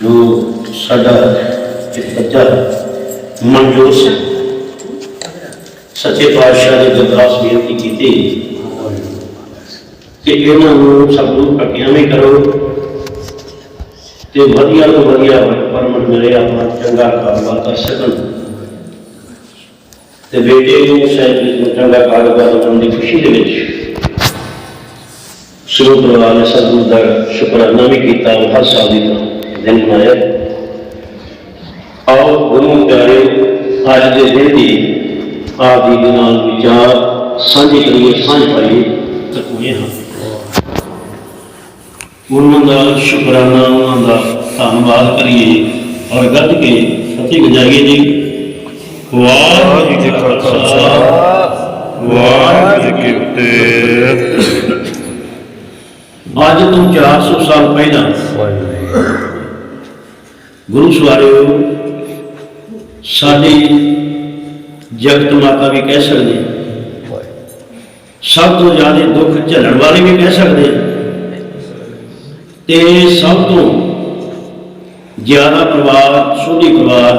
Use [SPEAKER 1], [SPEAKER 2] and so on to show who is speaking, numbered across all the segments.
[SPEAKER 1] ਜੋ ਸਾਡਾ ਇੱਕ ਬੱਚਾ ਮਨਜੋਤ ਸਿੰਘ। ਸੱਚੇ ਪਾਤਸ਼ਾਹ ਨੇ ਗੁਰਦਾਸ ਬੇਨਤੀ ਕੀਤੀ। ਕਿ ਇਹਨਾਂ ਨੂੰ ਸਭ ਨੂੰ ਪ੍ਰਗਿਆਵੇਂ ਕਰੋ ਤੇ ਵਧੀਆ ਤੋਂ ਵਧੀਆ ਪਰਮਟ ਮਿਲੇ ਆਪਣਾ ਚੰਗਾ ਕਾਰੋਬਾਰ ਕਰ ਸਕਣ। ਤੇ ਬੇਟੇ ਨੂੰ ਸ਼ਾਇਦ ਨੂੰ ਚੰਗਾ ਕਾਰੋਬਾਰ ਕਰਨ ਦੀ ਖੁਸ਼ੀ ਦੇ ਵਿੱਚ ਸ਼ੁਰੂ ਪਰਿਵਾਰ ਨੇ ਸਤਿਗੁਰੂ ਦਾ ਸ਼ੁਕਰਾਨਾ ਵੀ ਕੀਤਾ ਹਰ ਸਾਲ ਦੀ ਤਰ੍ਹਾਂ ਦਿਨ ਮਨਾਇਆ ਆਓ ਗੁਰੂ ਪਿਆਰੇ ਅੱਜ ਦੇ ਦਿਨ ਦੀ ਆਪ ਜੀ ਦੇ ਨਾਲ ਵਿਚਾਰ ਸਾਂਝੇ ਕਰੀਏ, ਸਾਂਝ ਪਾਈਏ ਤਕੂਏ ਹਾਂ। ਉਹਨਾਂ ਦਾ ਸ਼ੁਕਰਾਨਾ, ਉਹਨਾਂ ਦਾ ਧੰਨਵਾਦ ਕਰੀਏ ਔਰ ਗੱਜ ਕੇ ਫਤਿਹ ਗੁਜ਼ਾਰੀਏ ਜੀ। ਵਾਹਿਗੁਰੂ ਜੀ ਕਾ ਖਾਲਸਾ। ਵਾਹਿਗੁਰੂ ਜੀ ਕੀ ਫਤਿਹ। ਅੱਜ ਤੋਂ 400 ਸਾਲ ਪਹਿਲਾਂ ਗੁਰੂ ਸਵਾਰਿਓ, ਸਾਡੀ ਜਗਤ ਮਾਤਾ ਵੀ ਕਹਿ ਸਕਦੇ ਸਭ ਤੋਂ ਜ਼ਿਆਦਾ ਦੁੱਖ ਝੱਲਣ ਵਾਲੀ ਵੀ ਕਹਿ ਸਕਦੇ ਤੇ ਸਭ ਤੋਂ ਜ਼ਿਆਦਾ ਪਰਿਵਾਰ ਸੋਢੀ ਪਰਿਵਾਰ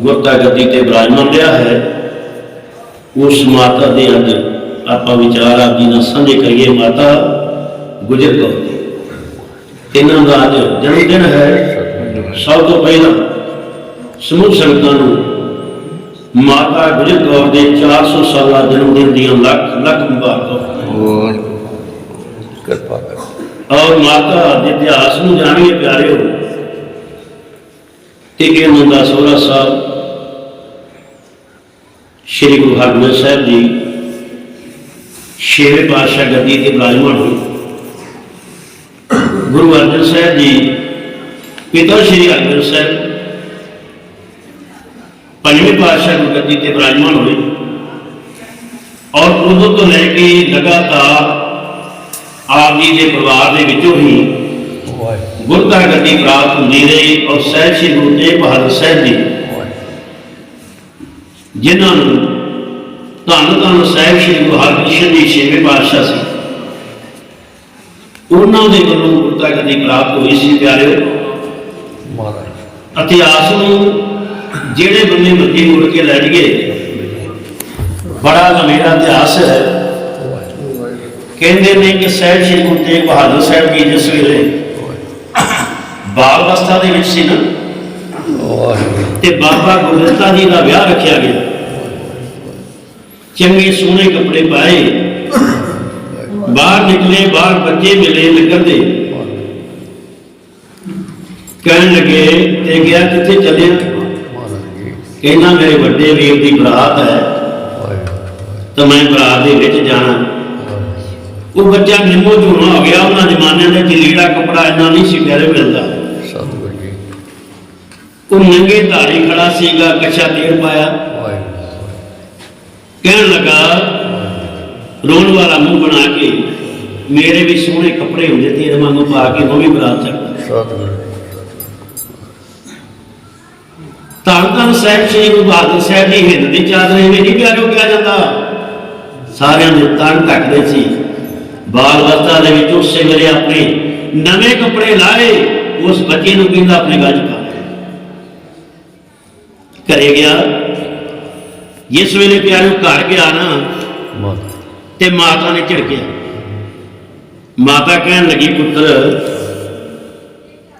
[SPEAKER 1] ਗੁਰਤਾ ਗੱਦੀ ਤੇ ਬਿਰਾਜਮਾਨ ਰਿਹਾ ਹੈ। ਉਸ ਮਾਤਾ ਦੇ ਅੱਜ ਆਪਾਂ ਵਿਚਾਰ ਆਪ ਜੀ ਨਾਲ ਸਾਂਝੇ ਕਰੀਏ ਮਾਤਾ। ਗੁਜਰ ਕੌਰ ਇਹਨਾਂ ਦਾ ਅੱਜ ਜਨਮ ਦਿਨ ਹੈ। ਸਭ ਤੋਂ ਪਹਿਲਾਂ ਸਮੂਹ ਸੰਗਤਾਂ ਨੂੰ ਮਾਤਾ ਗੁਜਰ ਕੌਰ ਦੇ 400 ਸਾਲਾ ਜਨਮ ਦਿਨ ਦੀਆਂ ਲੱਖ ਲੱਖ ਮੁਬਾਰਕਾਂ।
[SPEAKER 2] ਕਿਰਪਾ ਕਰ।
[SPEAKER 1] ਔਰ ਮਾਤਾ ਦੇ ਇਤਿਹਾਸ ਨੂੰ ਜਾਣੀਏ ਪਿਆਰਿਓ ਕਿ ਇਹ ਮੁੰਡਾ ਸੋਹਰਾ ਸਾਹਿਬ ਸ਼੍ਰੀ ਗੁਰੂ ਹਰਗੋਬਿੰਦ ਸਾਹਿਬ ਜੀ ਛੇਵੇਂ ਪਾਤਸ਼ਾਹ ਗੱਦੀ ਤੇ ਬਿਰਾਜਮਾਨ ਹੋਏ। ਗੁਰੂ ਅਰਜਨ ਸਾਹਿਬ ਜੀ, ਪਿਤਾ ਸ਼੍ਰੀ ਅਰਜਨ ਸਾਹਿਬ, ਪੰਜਵੇਂ ਪਾਤਸ਼ਾਹ ਗੁਰੂ ਗੱਦੀ ਤੇ ਬਿਰਾਜਮਾਨ ਹੋਏ ਔਰ ਉਦੋਂ ਤੋਂ ਲੈ ਕੇ ਲਗਾਤਾਰ ਆਪ ਜੀ ਦੇ ਪਰਿਵਾਰ ਦੇ ਵਿੱਚੋਂ ਹੀ
[SPEAKER 2] ਵਾਹਿਗੁਰੂ
[SPEAKER 1] ਗੁਰਤਾ ਗੱਦੀ ਪ੍ਰਾਪਤ ਹੁੰਦੀ ਰਹੀ ਔਰ ਸਹਿਬ ਸ੍ਰੀ ਗੁਰੂ ਤੇਗ ਬਹਾਦਰ ਸਾਹਿਬ ਜੀ, ਜਿਨ੍ਹਾਂ ਨੂੰ ਧੰਨ ਧੰਨ ਸਾਹਿਬ ਸ੍ਰੀ ਗੁਰੂ ਹਰਕ੍ਰਿਸ਼ਨ ਜੀ ਛੇਵੇਂ ਪਾਤਸ਼ਾਹ ਸੀ। ਉਹਨਾਂ ਦੇ ਵੱਲੋਂ ਗੁਰਤਾ ਗੱਦੀ ਪ੍ਰਾਪਤ ਹੋਈ ਸੀ ਪਿਆਰਿਓ।
[SPEAKER 2] ਮਹਾਰਾਜ।
[SPEAKER 1] ਇਤਿਹਾਸ ਨੂੰ ਜਿਹੜੇ ਬੰਦੇ ਮੱਤੀ ਮੁੜ ਕੇ ਲੈ ਜੀਏ ਬੜਾ ਲੰਮੇਰਾ ਇਤਿਹਾਸ ਹੈ। ਕਹਿੰਦੇ ਨੇ ਕਿ ਸਹਿਬ ਸ੍ਰੀ ਗੁਰੂ ਤੇਗ ਬਹਾਦਰ ਸਾਹਿਬ ਜੀ ਜਿਸ ਵੇਲੇ ਬਾਲ ਅਵਸਥਾ ਦੇ ਵਿੱਚ ਸੀ ਨਾ ਤੇ ਬਾਬਾ ਗੁਰਦਿੱਤਾ ਜੀ ਦਾ ਵਿਆਹ ਰੱਖਿਆ ਗਿਆ। ਚੰਗੇ ਸੋਹਣੇ ਕੱਪੜੇ ਪਾਏ ਬਾਹਰ ਨਿਕਲੇ, ਬਾਹਰ ਬੱਚੇ ਮਿਲੇ ਲੱਗਣ ਦੇ। ਕਹਿਣ ਲੱਗੇ, ਤੇ ਗਿਆ ਕਿੱਥੇ ਚੱਲਿਆ? ਕਹਿੰਦਾ, ਮੇਰੇ ਵੱਡੇ ਵੀਰ ਦੀ ਬਰਾਤ ਹੈ। ਤਾਂ ਮੈਂ ਬਰਾਤ ਦੇ ਵਿੱਚ ਜਾਣਾ। ਉਹ ਬੱਚਾ ਨਿੰਮੋ ਝੂਣਾ ਹੋ ਗਿਆ, ਉਹਨਾਂ ਜਮਾਨੇ ਦੇ ਵਿੱਚ ਲੀੜਾ ਕਪੜਾ ਇੰਨਾ ਨਹੀਂ ਸੀ ਪਿਆਰੇ ਮਿਲਦਾ। ਉਹ ਨੰਗੇ ਧਾਰੀ ਖੜਾ ਸੀਗਾ, ਕੱਛਾ ਤੇਲ ਪਾਇਆ। ਕਹਿਣ ਲੱਗਾ ਰੋਣ ਵਾਲਾ ਮੂੰਹ ਬਣਾ ਕੇ ਮੇਰੇ ਵੀ ਸੋਹਣੇ ਕੱਪੜੇ ਹੁੰਦੇ ਤੇਰੇ ਵਾਂਗੂ ਪਾ ਕੇ ਉਹ ਵੀ ਬਰਾਤ ਚੱਲਦਾ
[SPEAKER 2] ਸਤਿਗੁਰੂ
[SPEAKER 1] ਧੰਨ ਸਾਹਿਬ ਸ੍ਰੀ ਗੁਰੂ ਬਹਾਦਰ ਸਾਹਿਬ ਜੀ ਹਿੰਦ ਦੀ ਚਾਦਰੇ ਵਿੱਚ ਨਹੀਂ ਪਿਆਰੋ ਕਿਹਾ ਜਾਂਦਾ। ਸਾਰਿਆਂ ਦੇ ਤਨ ਢੱਕਦੇ ਸੀ। ਬਾਲ ਅਵਸਥਾ ਦੇ ਵਿੱਚ ਉਸੇ ਵੇਲੇ ਆਪਣੇ ਨਵੇਂ ਕੱਪੜੇ ਲਾਏ, ਉਸ ਬੱਚੇ ਨੂੰ ਕਹਿੰਦਾ ਆਪਣੇ ਗੱਜ ਪਾ ਲੈ ਗਿਆ। ਜਿਸ ਵੇਲੇ ਪਿਆਰੋ ਘਰ ਗਿਆ ਨਾ ਤੇ ਮਾਤਾ ਨੇ ਝਿੜਕਿਆ। ਮਾਤਾ ਕਹਿਣ ਲੱਗੀ, ਪੁੱਤਰ,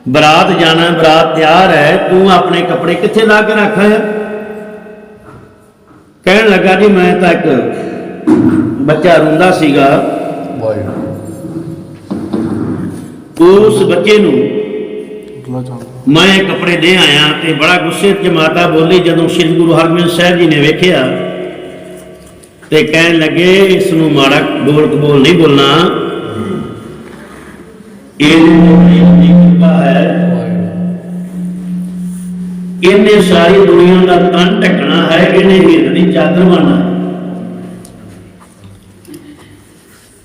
[SPEAKER 1] ਬਰਾਤ ਜਾਣਾ, ਬਰਾਤ ਤਿਆਰ ਹੈ, ਤੂੰ ਆਪਣੇ ਕੱਪੜੇ ਕਿੱਥੇ ਲਾ ਕੇ ਰੱਖ ਆਇਆ? ਕਹਿਣ ਲੱਗਾ, ਜੀ, ਮੈਂ ਤਾਂ ਇੱਕ ਬੱਚਾ ਰੋਂਦਾ ਸੀਗਾ। ਉਸ ਬੱਚੇ ਨੂੰ ਮੈਂ ਇਹ ਕੱਪੜੇ ਦੇ ਆਇਆ ਤੇ ਬੜਾ ਗੁੱਸੇ 'ਚ ਮਾਤਾ ਬੋਲੀ, ਜਦੋਂ ਸ੍ਰੀ ਗੁਰੂ ਹਰਗੋਬਿੰਦ ਸਾਹਿਬ ਜੀ ਨੇ ਵੇਖਿਆ ਤੇ ਕਹਿਣ ਲੱਗੇ ਇਸ ਨੂੰ ਮਾੜਾ ਬੋਲ ਕਬੋਲ ਨਹੀਂ ਬੋਲਣਾ। ਇਹ ਕਿਰਪਾ ਹੈ। ਇਹਨੇ ਸਾਰੀ ਦੁਨੀਆ ਦਾ ਤਨ ਢਕਣਾ ਹੈ, ਇਹਨੇ ਹਿੱਤ ਦੀ ਚਾਦਰ ਬਣਨਾ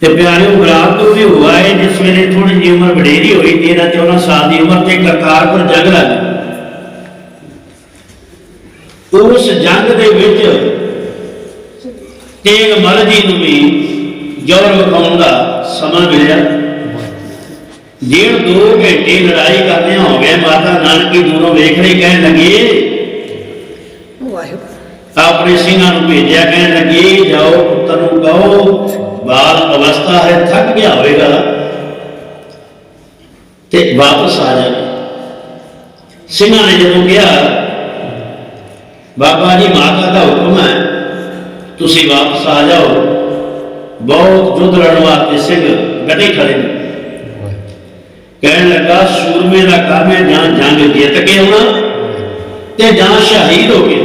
[SPEAKER 1] ਤੇ ਪਿਆਰੇ ਬਰਾਤ ਤੋਂ ਵੀ ਹੋਇਆ ਹੈ ਜਿਸ ਵੇਲੇ ਥੋੜੀ ਜਿਹੀ ਉਮਰ ਵਡੇਰੀ ਹੋਈ 13 14 ਸਾਲ ਦੀ ਉਮਰ ਤੇ ਕਰਤਾਰਪੁਰ ਜੰਗ ਲੱਗ ਉਸ ਜੰਗ ਦੇ ਵਿੱਚ ਤੇਗ ਮਹਾਰਾਜ ਜੀ ਨੂੰ ਵੀ ਜੋਰ ਵਿਖਾਉਣ ਦਾ ਸਮਾਂ ਮਿਲਿਆ। ਡੇਢ ਦੋ ਘੰਟੇ ਲੜਾਈ ਕਰਦੇ ਹੋ ਗਏ ਮਾਤਾ ਨਾਨਕੀ ਦੂਰੋਂ ਵੇਖ ਰਹੀ ਕਹਿਣ ਲੱਗੀ
[SPEAKER 3] ਵਾਹਿਗੁਰੂ।
[SPEAKER 1] ਆਪਣੇ ਸਿੰਘਾਂ ਨੂੰ ਭੇਜਿਆ ਕਹਿਣ ਲੱਗੀ ਜਾਓ ਪੁੱਤਰ ਨੂੰ ਕਹੋ ਬਾਲ ਅਵਸਥਾ ਹੈ ਥੱਕ ਗਿਆ ਹੋਵੇਗਾ। ਤੇ ਵਾਪਸ ਆ ਜਾ। ਸਿੰਘਾਂ ਨੇ ਜਦੋਂ ਕਿਹਾ ਬਾਬਾ ਜੀ ਮਾਤਾ ਦਾ ਹੁਕਮ ਹੈ ਤੁਸੀਂ ਵਾਪਸ ਆ ਜਾਓ। ਬਹੁਤ ਯੁੱਧ ਲੜਨ ਵਾਸਤੇ ਸਿੰਘ ਗੱਡੀ ਖੜੇ ਨੇ। ਕਹਿਣ ਲੱਗਾ, ਸੂਰਮੇ ਦਾ ਕੰਮ ਹੈ, ਜਾਂ ਜੰਗ ਜਿੱਤ ਕੇ ਆਉਣਾ ਤੇ ਜਾਂ ਸ਼ਹੀਦ ਹੋ ਕੇ।